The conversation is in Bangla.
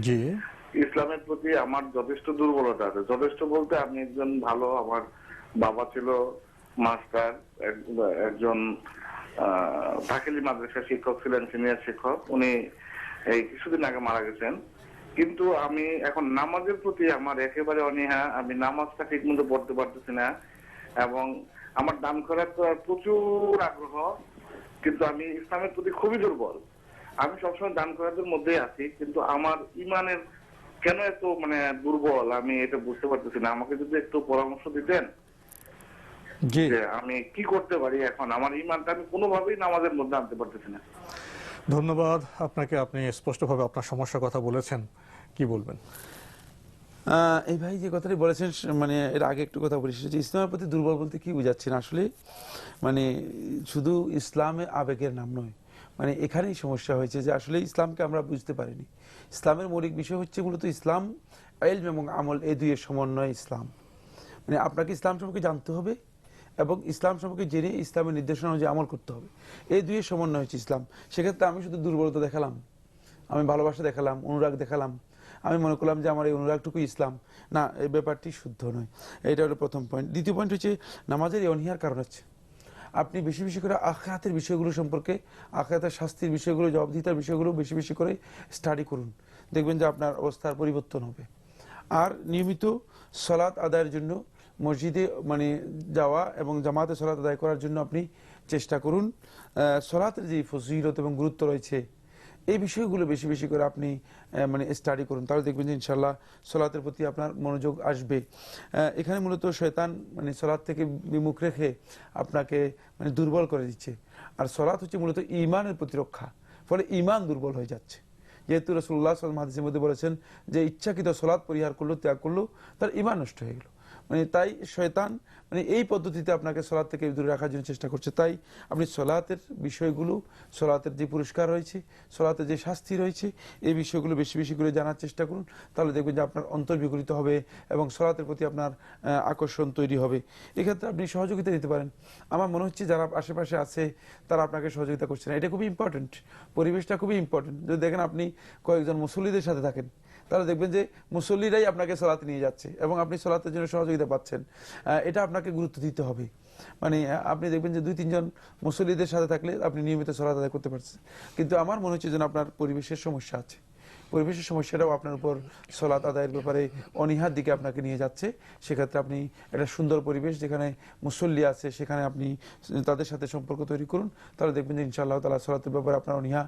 জি। ইসলামের প্রতি আমার যথেষ্ট দুর্বলতা আছে। যথেষ্ট বলতে আমি একজন ভালো, আমার বাবা ছিল মাস্টার, এক- একজন ঢাকেলি মাদ্রাসা শিক্ষক ছিলেন, সিনিয়র শিক্ষক। উনি এই কিছুদিন আগে মারা গেছেন। কিন্তু আমি এখন নামাজের প্রতি আমার একেবারে অনীহা। আমি নামাজটা ঠিক মতো পড়তে পারতেছি না। এবং আমার দান করার তো প্রচুর আগ্রহ। কিন্তু আমি ইসলামের প্রতি খুবই দুর্বল। আমি সবসময় দান করাদের মধ্যেই আছি কিন্তু আমার ইমানের কেন এত মানে দুর্বল? আমি এটা বুঝতে পারতেছি না। আমাকে যদি একটু পরামর্শ দিতেন জি। যে আমি কি করতে পারি এখন? আমার ইমানটা আমি কোনোভাবেই নামাজের মধ্যে আনতে পারতেছি না। ধন্যবাদ। আপনাকে আপনি স্পষ্টভাবে আপনার সমস্যার কথা বলেছেন। কি বলবেন? আহ, এই ভাই যে কথাটি বলেছেন মানে এর আগে একটু কথা বলি হচ্ছে ইসলামের প্রতি দুর্বল বলতে কি বুঝাচ্ছেন আসলে মানে শুধু ইসলামে আবেগের নাম নয় মানে এখানেই সমস্যা হয়েছে যে আসলে ইসলামকে আমরা বুঝতে পারিনি। ইসলামের মৌলিক বিষয় হচ্ছে মূলত ইসলাম এলম এবং আমল এই দুইয়ের সমন্বয় ইসলাম। মানে আপনাকে ইসলাম সম্পর্কে জানতে হবে এবং ইসলাম সম্পর্কে জেনে ইসলামের নির্দেশনা অনুযায়ী আমল করতে হবে। এই দুইয়ের সমন্বয় হচ্ছে ইসলাম। সেক্ষেত্রে আমি শুধু দুর্বলতা দেখালাম। আমি ভালোবাসা দেখালাম, অনুরাগ দেখালাম। আমি মনে করলাম যে আমার এই অনুরাগটুকু ইসলাম। না, এই ব্যাপারটি শুদ্ধ নয়। এটা হলো প্রথম পয়েন্ট দ্বিতীয় পয়েন্ট হচ্ছে নামাজের এই অনীহার কারণ হচ্ছে আপনি বেশি বেশি করে আখাতের বিষয়গুলো সম্পর্কে আখাতের শাস্তির বিষয়গুলো, জবাবদিহিতার বিষয়গুলো বেশি বেশি করে স্টাডি করুন। দেখবেন যে আপনার অবস্থার পরিবর্তন হবে। আর নিয়মিত সলাৎ আদায়ের জন্য মসজিদে মানে যাওয়া এবং জামাতে সলাৎ আদায় করার জন্য আপনি চেষ্টা করুন। সলাতের যে ফজিলত এবং গুরুত্ব রয়েছে এই বিষয়গুলো বেশি বেশি করে আপনি মানে স্টাডি করুন। তাহলে দেখবেন যে ইনশাল্লাহ সলাতের প্রতি আপনার মনোযোগ আসবে। এখানে মূলত শয়তান মানে সলাৎ থেকে বিমুখ রেখে আপনাকে মানে দুর্বল করে দিচ্ছে। আর সলাৎ হচ্ছে মূলত ইমানের প্রতিরক্ষা। ফলে ইমান দুর্বল হয়ে যাচ্ছে। যেহেতু রসুল্লাহ সাল্লাম হাদিসের মধ্যে বলেছেন যে ইচ্ছাকৃত সলাৎ পরিহার করল, ত্যাগ করল, তার ইমান নষ্ট হয়ে গেল। মানে তাই শয়তান মানে এই পদ্ধতিতে আপনাকে সলাৎ থেকে দূরে রাখার জন্য চেষ্টা করছে। তাই আপনি সলাতের বিষয়গুলো, সলাতের যে পুরস্কার রয়েছে সলাতের যে শাস্তি রয়েছে, এই বিষয়গুলো বেশি বেশি করে জানার চেষ্টা করুন। তাহলে দেখবেন যে আপনার অন্তর হবে এবং সলাতের প্রতি আপনার আকর্ষণ তৈরি হবে। এক্ষেত্রে আপনি সহযোগিতা দিতে পারেন। আমার মনে হচ্ছে যারা আশেপাশে আছে, তারা আপনাকে সহযোগিতা করছে না। এটা খুবই ইম্পর্টেন্ট পরিবেশটা খুবই ইম্পর্টেন্ট যদি দেখেন আপনি কয়েকজন মুসল্লিদের সাথে থাকেন তাহলে দেখবেন যে মুসল্লিরাই আপনাকে সলাতে নিয়ে যাচ্ছে এবং আপনি সলাতের জন্য সহযোগিতা পাচ্ছেন। এটা আপনাকে গুরুত্ব দিতে হবে। মানে আপনি দেখবেন যে দুই, তিনজন মুসল্লিদের সাথে থাকলে আপনি নিয়মিত সলাত আদায় করতে পারছেন। কিন্তু আমার মনে হচ্ছে যেন আপনার পরিবেশের সমস্যা আছে। পরিবেশের সমস্যাটাও আপনার উপর সলাত আদায়ের ব্যাপারে অনীহার দিকে আপনাকে নিয়ে যাচ্ছে। সেক্ষেত্রে আপনি একটা সুন্দর পরিবেশ যেখানে মুসল্লি আছে, সেখানে আপনি তাদের সাথে সম্পর্ক তৈরি করুন। তাহলে দেখবেন যে ইনশাআল্লাহ তালা সলাতের ব্যাপারে আপনার অনীহা